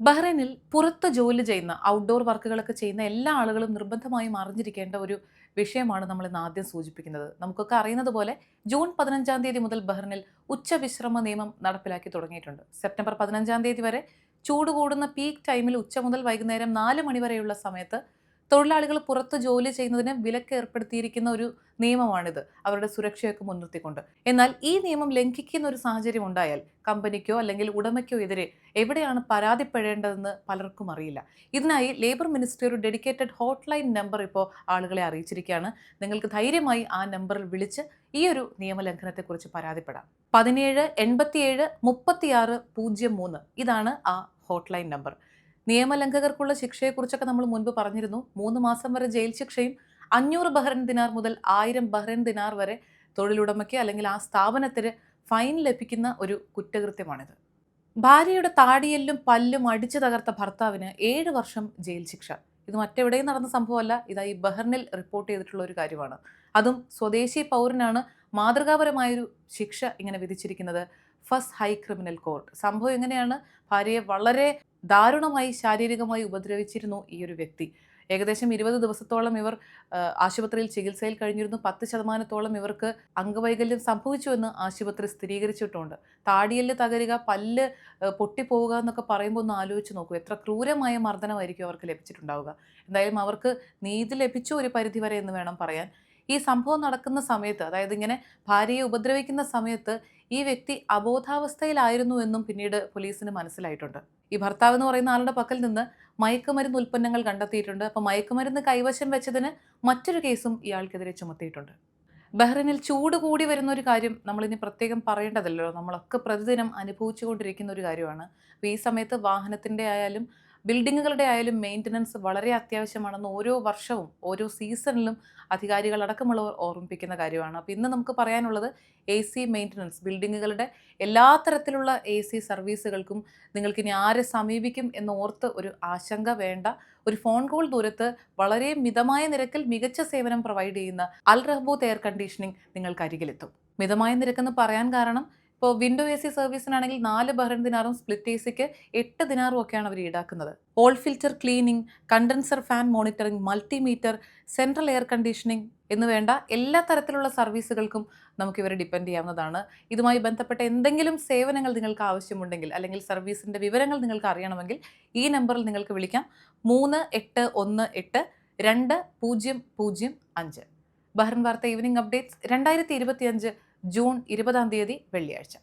ബഹ്റൈനിൽ പുറത്ത് ജോലി ചെയ്യുന്ന ഔട്ട്ഡോർ വർക്കുകളൊക്കെ ചെയ്യുന്ന എല്ലാ ആളുകളും നിർബന്ധമായും അറിഞ്ഞിരിക്കേണ്ട ഒരു വിഷയമാണ് നമ്മൾ ഇന്ന് ആദ്യം സൂചിപ്പിക്കുന്നത്. നമുക്കൊക്കെ അറിയുന്നത് പോലെ ജൂൺ പതിനഞ്ചാം തീയതി മുതൽ ബഹ്റിനിൽ ഉച്ചവിശ്രമ നിയമം നടപ്പിലാക്കി തുടങ്ങിയിട്ടുണ്ട്. സെപ്റ്റംബർ പതിനഞ്ചാം തീയതി വരെ ചൂട് കൂടുന്ന പീക്ക് ടൈമിൽ ഉച്ച മുതൽ വൈകുന്നേരം നാല് മണി വരെയുള്ള സമയത്ത് തൊഴിലാളികൾ പുറത്ത് ജോലി ചെയ്യുന്നതിന് വിലക്ക് ഏർപ്പെടുത്തിയിരിക്കുന്ന ഒരു നിയമമാണിത് അവരുടെ സുരക്ഷയൊക്കെ മുൻനിർത്തിക്കൊണ്ട്. എന്നാൽ ഈ നിയമം ലംഘിക്കുന്ന ഒരു സാഹചര്യം ഉണ്ടായാൽ കമ്പനിക്കോ അല്ലെങ്കിൽ ഉടമയ്ക്കോ എതിരെ എവിടെയാണ് പരാതിപ്പെടേണ്ടതെന്ന് പലർക്കും അറിയില്ല. ഇതിനായി ലേബർ മിനിസ്ട്രി ഒരു ഡെഡിക്കേറ്റഡ് ഹോട്ട്ലൈൻ നമ്പർ ഇപ്പോൾ ആളുകളെ അറിയിച്ചിരിക്കുകയാണ്. നിങ്ങൾക്ക് ധൈര്യമായി ആ നമ്പറിൽ വിളിച്ച് ഈ ഒരു നിയമലംഘനത്തെക്കുറിച്ച് പരാതിപ്പെടാം. പതിനേഴ് എൺപത്തിയേഴ് മുപ്പത്തിയാറ് പൂജ്യം മൂന്ന് ഇതാണ് ആ ഹോട്ട്ലൈൻ നമ്പർ നിയമലംഘകർക്കുള്ള ശിക്ഷയെക്കുറിച്ചൊക്കെ നമ്മൾ മുൻപ് പറഞ്ഞിരുന്നു. മൂന്ന് മാസം വരെ ജയിൽ ശിക്ഷയും അഞ്ഞൂറ് ബഹ്റൻ ദിനാർ മുതൽ ആയിരം ബഹ്റൻ ദിനാർ വരെ തൊഴിലുടമയ്ക്ക് അല്ലെങ്കിൽ ആ സ്ഥാപനത്തിന് ഫൈൻ ലഭിക്കുന്ന ഒരു കുറ്റകൃത്യമാണിത്. ഭാര്യയുടെ താടിയെല്ലും പല്ലും അടിച്ചു തകർത്ത ഭർത്താവിന് ഏഴ് വർഷം ജയിൽ ശിക്ഷ. ഇത് മറ്റെവിടെയും നടന്ന സംഭവമല്ല. ഇതായി ബഹ്റിനിൽ റിപ്പോർട്ട് ചെയ്തിട്ടുള്ള ഒരു കാര്യമാണ്. അതും സ്വദേശി പൗരനാണ് മാതൃകാപരമായൊരു ശിക്ഷ ഇങ്ങനെ വിധിച്ചിരിക്കുന്നത്. First high criminal court. സംഭവം എങ്ങനെയാണ്? ഭാര്യയെ വളരെ ദാരുണമായി ശാരീരികമായി ഉപദ്രവിച്ചിരുന്നു ഈ ഒരു വ്യക്തി. ഏകദേശം ഇരുപത് ദിവസത്തോളം ഇവർ ആശുപത്രിയിൽ ചികിത്സയിൽ കഴിഞ്ഞിരുന്നു. പത്ത് ശതമാനത്തോളം ഇവർക്ക് അംഗവൈകല്യം സംഭവിച്ചുവെന്ന് ആശുപത്രി സ്ഥിരീകരിച്ചിട്ടുണ്ട്. താടിയൽ തകരുക പല്ല് പൊട്ടിപ്പോവുക എന്നൊക്കെ പറയുമ്പോൾ ഒന്ന് ആലോചിച്ച് നോക്കൂ. എത്ര ക്രൂരമായ മർദ്ദനമായിരിക്കും അവർക്ക് ലഭിച്ചിട്ടുണ്ടാവുക. എന്തായാലും അവർക്ക് നീതി ലഭിച്ചു ഒരു പരിധിവരെ എന്ന് വേണം പറയാൻ. ഈ സംഭവം നടക്കുന്ന സമയത്ത് അതായത് ഇങ്ങനെ ഭാര്യയെ ഉപദ്രവിക്കുന്ന സമയത്ത് ഈ വ്യക്തി അബോധാവസ്ഥയിലായിരുന്നു എന്നും പിന്നീട് പോലീസിന് മനസ്സിലായിട്ടുണ്ട്. ഈ ഭർത്താവ് എന്ന് പറയുന്ന ആളുടെ പക്കൽ നിന്ന് മയക്കുമരുന്ന് ഉൽപ്പന്നങ്ങൾ കണ്ടെത്തിയിട്ടുണ്ട്. അപ്പോൾ മയക്കുമരുന്ന് കൈവശം വെച്ചതിന് മറ്റൊരു കേസും ഇയാൾക്കെതിരെ ചുമത്തിയിട്ടുണ്ട്. ബഹ്റിനിൽ ചൂട് കൂടി വരുന്ന ഒരു കാര്യം നമ്മളിനി പ്രത്യേകം പറയേണ്ടതല്ലോ. നമ്മളൊക്കെ പ്രതിദിനം അനുഭവിച്ചുകൊണ്ടിരിക്കുന്ന ഒരു കാര്യമാണ്. അപ്പോൾ ഈ സമയത്ത് വാഹനത്തിന്റെ ആയാലും ബിൽഡിങ്ങുകളുടെ ആയാലും മെയിന്റനൻസ് വളരെ അത്യാവശ്യമാണെന്ന് ഓരോ വർഷവും ഓരോ സീസണിലും അധികാരികൾ അധികാരികളടക്കമുള്ളവർ ഓർമ്മിപ്പിക്കുന്ന കാര്യമാണ്. അപ്പോൾ ഇന്ന് നമുക്ക് പറയാനുള്ളത് എ സി മെയിന്റനൻസ് ബിൽഡിങ്ങുകളുടെ എല്ലാ തരത്തിലുള്ള എ സി സർവീസുകൾക്കും നിങ്ങൾക്കിനി ആരെ സമീപിക്കും എന്നോർത്ത് ഒരു ആശങ്ക വേണ്ട. ഒരു ഫോൺ കോൾ ദൂരത്ത് വളരെ മിതമായ നിരക്കിൽ മികച്ച സേവനം പ്രൊവൈഡ് ചെയ്യുന്ന അൽ റഹ്ബൂത്ത് എയർ കണ്ടീഷനിങ് നിങ്ങൾക്ക് അരികിലെത്തും മിതമായ നിരക്കെന്ന് പറയാൻ കാരണം ഇപ്പോൾ വിൻഡോ എ സി സർവീസിനാണെങ്കിൽ നാല് ബഹ്റൻ ദിനാറും സ്പ്ലിറ്റ് എ സിക്ക് എട്ട് ദിനാറും ഒക്കെയാണ് അവർ ഈടാക്കുന്നത്. All filter cleaning condenser fan monitoring multimeter central air conditioning എന്ന് വേണ്ട എല്ലാ തരത്തിലുള്ള സർവീസുകൾക്കും നമുക്ക് ഇവരെ ഡിപ്പെൻഡ് ചെയ്യാവുന്നതാണ്. ഇതുമായി ബന്ധപ്പെട്ട എന്തെങ്കിലും സേവനങ്ങൾ നിങ്ങൾക്ക് ആവശ്യമുണ്ടെങ്കിൽ അല്ലെങ്കിൽ സർവീസിന്റെ വിവരങ്ങൾ നിങ്ങൾക്ക് അറിയണമെങ്കിൽ ഈ നമ്പറിൽ നിങ്ങൾക്ക് വിളിക്കാം. മൂന്ന് എട്ട് ഒന്ന് എട്ട് രണ്ട് പൂജ്യം പൂജ്യം അഞ്ച്. ബഹ്റൻ വാർത്ത ഈവനിങ് അപ്ഡേറ്റ്സ് രണ്ടായിരത്തി ഇരുപത്തിയഞ്ച് ജൂൺ ഇരുപതാം തീയതി വെള്ളിയാഴ്ച.